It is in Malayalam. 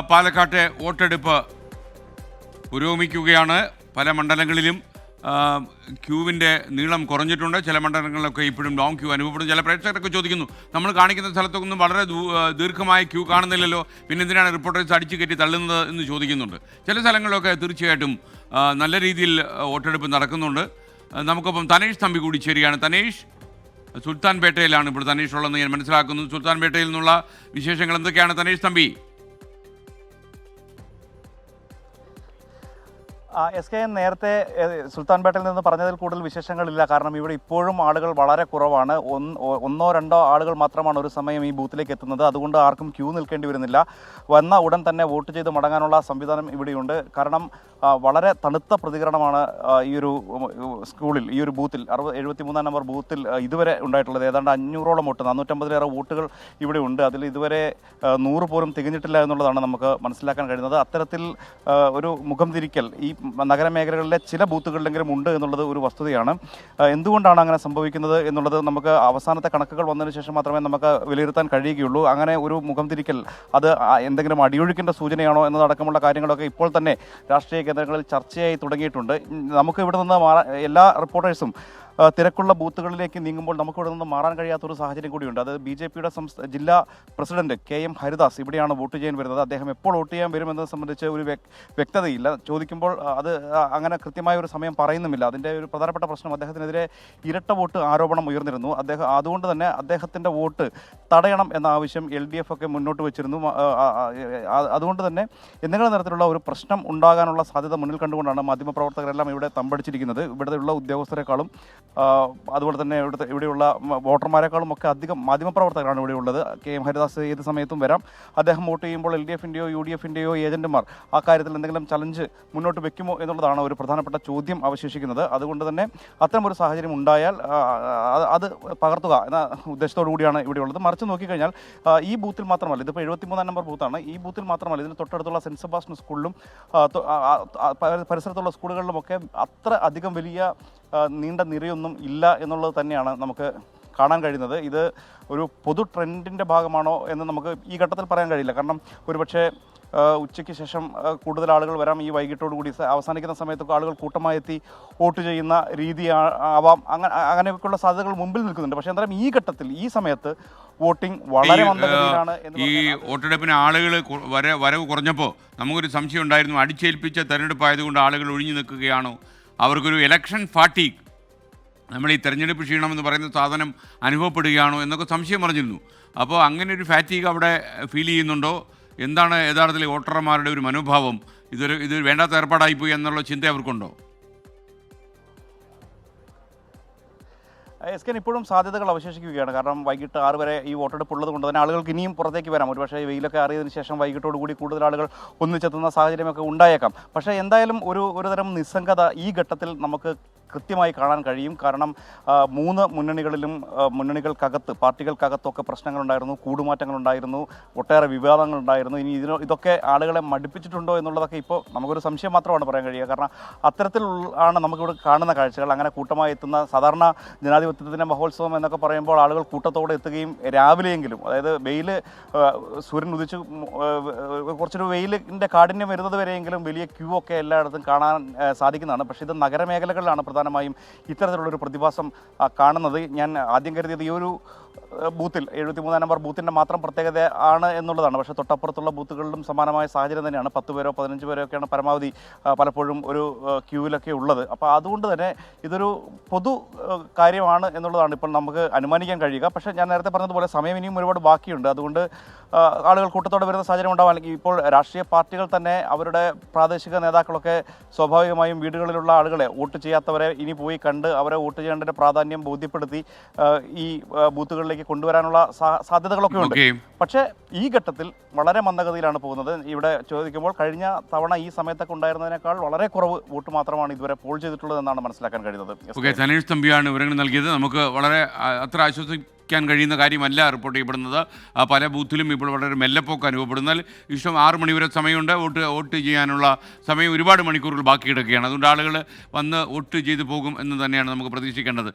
പാലക്കാട്ടെ വോട്ടെടുപ്പ് പുരോഗമിക്കുകയാണ്. പല മണ്ഡലങ്ങളിലും ക്യൂവിന്റെ നീളം കുറഞ്ഞിട്ടുണ്ട്. ചില മണ്ഡലങ്ങളിലൊക്കെ ഇപ്പോഴും ലോങ് ക്യൂ അനുഭവപ്പെടുന്നു. ചില പ്രേക്ഷകരൊക്കെ ചോദിക്കുന്നു നമ്മൾ കാണിക്കുന്ന സ്ഥലത്തൊന്നും വളരെ ദീർഘമായ ക്യൂ കാണുന്നില്ലല്ലോ? പിന്നെ എന്തിനാണ് റിപ്പോർട്ടേഴ്സ് അടിച്ചു കയറ്റി തള്ളുന്നത്? എന്ന് ചോദിക്കുന്നുണ്ട്. ചില സ്ഥലങ്ങളിലൊക്കെ തീർച്ചയായിട്ടും നല്ല രീതിയിൽ വോട്ടെടുപ്പ് നടക്കുന്നുണ്ട്. നമുക്കൊപ്പം തനേഷ് തമ്പി കൂടി ചേരുകയാണ്. തനേഷ് സുൽത്താൻപേട്ടയിലാണ് ഇപ്പോൾ തനേഷ് ഉള്ളതെന്ന് ഞാൻ മനസ്സിലാക്കുന്നു. സുൽത്താൻപേട്ടയിൽ നിന്നുള്ള വിശേഷങ്ങൾ എന്തൊക്കെയാണ് Thanesh Thampi? S K N നേരത്തെ സുൽത്താൻ സുൽത്താൻപേട്ടയിൽ നിന്ന് പറഞ്ഞതിൽ കൂടുതൽ വിശേഷങ്ങളില്ല. കാരണം ഇവിടെ ഇപ്പോഴും ആളുകൾ വളരെ കുറവാണ്. ഒന്നോ രണ്ടോ ആളുകൾ മാത്രമാണ് ഒരു സമയം ഈ ബൂത്തിലേക്ക് എത്തുന്നത്. അതുകൊണ്ട് ആർക്കും ക്യൂ നിൽക്കേണ്ടി വരുന്നില്ല. വന്ന ഉടൻ തന്നെ വോട്ട് ചെയ്ത് മടങ്ങാനുള്ള സംവിധാനം ഇവിടെയുണ്ട്. കാരണം വളരെ തണുത്ത പ്രതികരണമാണ് ഈ ഒരു സ്കൂളിൽ ഈ ഒരു ബൂത്തിൽ അറുപത് എഴുപത്തി മൂന്നാം നമ്പർ ബൂത്തിൽ ഇതുവരെ ഉണ്ടായിട്ടുള്ളത്. ഏതാണ്ട് അഞ്ഞൂറോളം വോട്ട് നാനൂറ്റമ്പതിലേറെ വോട്ടുകൾ ഇവിടെ ഉണ്ട് അതിൽ ഇതുവരെ നൂറ് പോലും തികഞ്ഞിട്ടില്ല എന്നുള്ളതാണ് നമുക്ക് മനസ്സിലാക്കാൻ കഴിയുന്നത്. അത്തരത്തിൽ ഒരു മുഖം തിരിക്കൽ ഈ നഗരമേഖലകളിലെ ചില ബൂത്തുകളിലെങ്കിലും ഉണ്ട് എന്നുള്ളത് ഒരു വസ്തുതയാണ്. എന്തുകൊണ്ടാണ് അങ്ങനെ സംഭവിക്കുന്നത് എന്നുള്ളത് നമുക്ക് അവസാനത്തെ കണക്കുകൾ വന്നതിന് ശേഷം മാത്രമേ നമുക്ക് വിലയിരുത്താൻ കഴിയുകയുള്ളൂ. അങ്ങനെ ഒരു മുഖം തിരിക്കൽ അത് എന്തെങ്കിലും അടിയൊഴുക്കിന്റെ സൂചനയാണോ എന്നതടക്കമുള്ള കാര്യങ്ങളൊക്കെ ഇപ്പോൾ തന്നെ രാഷ്ട്രീയ കേന്ദ്രങ്ങളിൽ ചർച്ചയായി തുടങ്ങിയിട്ടുണ്ട്. നമുക്ക് ഇവിടെ നിന്ന് എല്ലാ റിപ്പോർട്ടേഴ്സും തിരക്കുള്ള ബൂത്തുകളിലേക്ക് നീങ്ങുമ്പോൾ നമുക്ക് ഇവിടെ നിന്ന് മാറാൻ കഴിയാത്ത ഒരു സാഹചര്യം കൂടിയുണ്ട്. അത് ബി ജെ പിയുടെ ജില്ലാ പ്രസിഡന്റ് കെ എം ഹരിദാസ് ഇവിടെയാണ് വോട്ട് ചെയ്യാൻ വരുന്നത്. അദ്ദേഹം എപ്പോൾ വോട്ട് ചെയ്യാൻ വരുമെന്നത് സംബന്ധിച്ച് ഒരു വ്യക്തതയില്ല. ചോദിക്കുമ്പോൾ അത് അങ്ങനെ കൃത്യമായ ഒരു സമയം പറയുന്നുമില്ല. അതിന്റെ ഒരു പ്രധാനപ്പെട്ട പ്രശ്നം അദ്ദേഹത്തിനെതിരെ ഇരട്ട വോട്ട് ആരോപണം ഉയർന്നിരുന്നു. അദ്ദേഹം അതുകൊണ്ട് തന്നെ അദ്ദേഹത്തിന്റെ വോട്ട് തടയണം എന്ന ആവശ്യം എൽ ഡി എഫ് ഒക്കെ മുന്നോട്ട് വെച്ചിരുന്നു. അതുകൊണ്ട് തന്നെ എന്തെങ്കിലും തരത്തിലുള്ള ഒരു പ്രശ്നം ഉണ്ടാകാനുള്ള സാധ്യത മുന്നിൽ കണ്ടുകൊണ്ടാണ് മാധ്യമപ്രവർത്തകരെല്ലാം ഇവിടെ തമ്പടിച്ചിരിക്കുന്നത്. ഇവിടെയുള്ള ഉദ്യോഗസ്ഥരെക്കാളും അതുപോലെ തന്നെ ഇവിടുത്തെ ഇവിടെയുള്ള വോട്ടർമാരെക്കാളും ഒക്കെ അധികം മാധ്യമപ്രവർത്തകരാണ് ഇവിടെയുള്ളത് കെ എം ഹരിദാസ് ഏത് സമയത്തും വരാം. അദ്ദേഹം വോട്ട് ചെയ്യുമ്പോൾ എൽ ഡി എഫിന്റെയോ യു ഡി എഫിന്റെയോ ഏജന്റുമാർ ആ കാര്യത്തിൽ എന്തെങ്കിലും ചലഞ്ച് മുന്നോട്ട് വെക്കുമോ എന്നുള്ളതാണ് ഒരു പ്രധാനപ്പെട്ട ചോദ്യം അവശേഷിക്കുന്നത്. അതുകൊണ്ട് തന്നെ അത്തരം ഒരു സാഹചര്യം ഉണ്ടായാൽ അത് പകർത്തുക എന്ന ഉദ്ദേശത്തോടു കൂടിയാണ് ഇവിടെയുള്ളത് മറിച്ച് നോക്കിക്കഴിഞ്ഞാൽ ഈ ബൂത്തിൽ മാത്രമല്ല ഇതിപ്പോൾ എഴുപത്തിമൂന്നാം നമ്പർ ബൂത്താണ്. ഈ ബൂത്തിൽ മാത്രമല്ല ഇതിന് തൊട്ടടുത്തുള്ള സെന്റ് സെബാസ്റ്റ്യൻ സ്കൂളിലും പരിസരത്തുള്ള സ്കൂളുകളിലുമൊക്കെ അത്ര അധികം വലിയ നീണ്ട നിരയൊന്നും ഇല്ല എന്നുള്ളത് തന്നെയാണ് നമുക്ക് കാണാൻ കഴിയുന്നത്. ഇത് ഒരു പൊതു ട്രെൻഡിന്റെ ഭാഗമാണോ എന്ന് നമുക്ക് ഈ ഘട്ടത്തിൽ പറയാൻ കഴിയില്ല. കാരണം ഒരുപക്ഷെ ഉച്ചയ്ക്ക് ശേഷം കൂടുതൽ ആളുകൾ വരാം. ഈ വൈകിട്ടോടു കൂടി അവസാനിക്കുന്ന സമയത്തൊക്കെ ആളുകൾ കൂട്ടമായി എത്തി വോട്ട് ചെയ്യുന്ന രീതി ആവാം. അങ്ങനെ അങ്ങനെയൊക്കെയുള്ള സാധ്യതകൾ മുമ്പിൽ നിൽക്കുന്നുണ്ട്. പക്ഷേ എന്തായാലും ഈ ഘട്ടത്തിൽ ഈ സമയത്ത് വോട്ടിംഗ് വളരെ ഈ, മന്ദഗതിയിലാണ് ഈ വോട്ടെടുപ്പിന് ആളുകൾ വരവ് കുറഞ്ഞപ്പോൾ നമുക്കൊരു സംശയം ഉണ്ടായിരുന്നു. അടിച്ചേൽപ്പിച്ച തെരഞ്ഞെടുപ്പായതുകൊണ്ട് ആളുകൾ ഒഴിഞ്ഞു നിൽക്കുകയാണോ? അവർക്കൊരു ഇലക്ഷൻ ഫാട്ടി നമ്മൾ ഈ തെരഞ്ഞെടുപ്പ് ക്ഷീണം എന്ന് പറയുന്ന സാധനം അനുഭവപ്പെടുകയാണോ എന്നൊക്കെ സംശയം പറഞ്ഞിരുന്നു അപ്പോൾ അങ്ങനെ ഒരു ഫാറ്റീഗ് അവിടെ ഫീൽ ചെയ്യുന്നുണ്ടോ? എന്താണ് യഥാർത്ഥത്തിൽ വോട്ടർമാരുടെ ഒരു മനോഭാവം? ഇതൊരു ഇത് വേണ്ടാത്ത ഏർപ്പാടായിപ്പോയി എന്നുള്ള ചിന്ത അവർക്കുണ്ടോ? എസ് കെൻ ഇപ്പോഴും സാധ്യതകൾ അവശേഷിക്കുകയാണ്. കാരണം വൈകിട്ട് ആറ് വരെ ഈ വോട്ടെടുപ്പ് ഉള്ളത് കൊണ്ട് തന്നെ ആളുകൾക്ക് ഇനിയും പുറത്തേക്ക് വരാം. ഒരുപക്ഷേ വെയിലൊക്കെ അറിയതിനു ശേഷം വൈകിട്ടോട് കൂടി കൂടുതൽ ആളുകൾ ഒന്നിച്ചെത്തുന്ന സാഹചര്യമൊക്കെ ഉണ്ടായേക്കാം. പക്ഷേ എന്തായാലും ഒരു ഒരുതരം നിസ്സംഗത ഈ ഘട്ടത്തിൽ നമുക്ക് കൃത്യമായി കാണാൻ കഴിയും. കാരണം മൂന്ന് മുന്നണികളിലും മുന്നണികൾക്കകത്ത് പാർട്ടികൾക്കകത്തൊക്കെ പ്രശ്നങ്ങളുണ്ടായിരുന്നു കൂടുമാറ്റങ്ങളുണ്ടായിരുന്നു ഒട്ടേറെ വിവാദങ്ങളുണ്ടായിരുന്നു. ഇനി ഇതിനോ ഇതൊക്കെ ആളുകളെ മടുപ്പിച്ചിട്ടുണ്ടോ എന്നുള്ളതൊക്കെ ഇപ്പോൾ നമുക്കൊരു സംശയം മാത്രമാണ് പറയാൻ കഴിയുക. കാരണം അത്തരത്തിൽ ആണ് നമുക്കിവിടെ കാണുന്ന കാഴ്ചകൾ. അങ്ങനെ കൂട്ടമായി എത്തുന്ന സാധാരണ ജനാധിപത്യത്തിന്റെ മഹോത്സവം എന്നൊക്കെ പറയുമ്പോൾ ആളുകൾ കൂട്ടത്തോടെ എത്തുകയും രാവിലെയെങ്കിലും അതായത് വെയിൽ സൂര്യൻ ഉദിച്ച് കുറച്ചൊരു വെയിലിന്റെ കാഠിന്യം വരുന്നത് വരെയെങ്കിലും വലിയ ക്യൂ ഒക്കെ എല്ലായിടത്തും കാണാൻ സാധിക്കുന്നതാണ്. പക്ഷേ ഇത് നഗരമേഖലകളിലാണ് പ്രധാനമായും ഇത്തരത്തിലുള്ളൊരു പ്രതിഭാസം കാണുന്നത്. ഞാൻ ആദ്യം കരുതിയത് ഈ ഒരു ബൂത്തിൽ എഴുപത്തിമൂന്നാം നമ്പർ ബൂത്തിന്റെ മാത്രം പ്രത്യേകത ആണ് എന്നുള്ളതാണ്. പക്ഷേ തൊട്ടപ്പുറത്തുള്ള ബൂത്തുകളിലും സമാനമായ സാഹചര്യം തന്നെയാണ്. പത്ത് പേരോ പതിനഞ്ച് പേരോ ഒക്കെയാണ് പരമാവധി പലപ്പോഴും ഒരു ക്യൂവിലൊക്കെ ഉള്ളത്. അപ്പോൾ അതുകൊണ്ട് തന്നെ ഇതൊരു പൊതു കാര്യമാണ് എന്നുള്ളതാണ്. ഇപ്പോൾ നമുക്ക് അനുമാനിക്കാൻ കഴിയുക. പക്ഷേ ഞാൻ നേരത്തെ പറഞ്ഞതുപോലെ സമയം ഇനിയും ഒരുപാട് ബാക്കിയുണ്ട്. അതുകൊണ്ട് ആളുകൾ കൂട്ടത്തോടെ വരുന്ന സാഹചര്യം ഉണ്ടാവാം അല്ലെങ്കിൽ ഇപ്പോൾ രാഷ്ട്രീയ പാർട്ടികൾ തന്നെ അവരുടെ പ്രാദേശിക നേതാക്കളൊക്കെ സ്വാഭാവികമായും വീടുകളിലുള്ള ആളുകളെ വോട്ട് ചെയ്യാത്തവരെ ഇനി പോയി കണ്ട് അവരെ വോട്ട് ചെയ്യേണ്ടതിന്റെ പ്രാധാന്യം ബോധ്യപ്പെടുത്തി ഈ ആ, ബൂത്തുകളിലേക്ക് കൊണ്ടുവരാനുള്ള സാധ്യതകളൊക്കെ ഉണ്ട്. പക്ഷെ ഈ ഘട്ടത്തിൽ വളരെ മന്ദഗതിയിലാണ് പോകുന്നത്. ഇവിടെ ചോദിക്കുമ്പോൾ കഴിഞ്ഞ തവണ ഈ സമയത്തൊക്കെ ഉണ്ടായിരുന്നതിനേക്കാൾ വളരെ കുറവ് വോട്ട് മാത്രമാണ് ഇതുവരെ പോൾ ചെയ്തിട്ടുള്ളത് എന്നാണ് മനസ്സിലാക്കാൻ കഴിയുന്നത്. ധനേഷ് തമ്പിയാണ് വിവരങ്ങൾ നൽകിയത്. നമുക്ക് വളരെ അത്ര അത്ര ആശ്വസിക്കാൻ കഴിയുന്ന കാര്യമല്ല റിപ്പോർട്ട് ചെയ്യപ്പെടുന്നത്. പല ബൂത്തിലും ഇപ്പോൾ വളരെ മെല്ലെപ്പോക്ക് അനുഭവപ്പെടുന്നാൽ ഇഷ്ടം ആറ് മണി വരെ സമയമുണ്ട്. വോട്ട് വോട്ട് ചെയ്യാനുള്ള സമയം ഒരുപാട് മണിക്കൂറുകൾ ബാക്കി കിടക്കുകയാണ്. അതുകൊണ്ട് ആളുകൾ വന്ന് വോട്ട് ചെയ്തു പോകും എന്ന് തന്നെയാണ് നമുക്ക് പ്രതീക്ഷിക്കേണ്ടത്.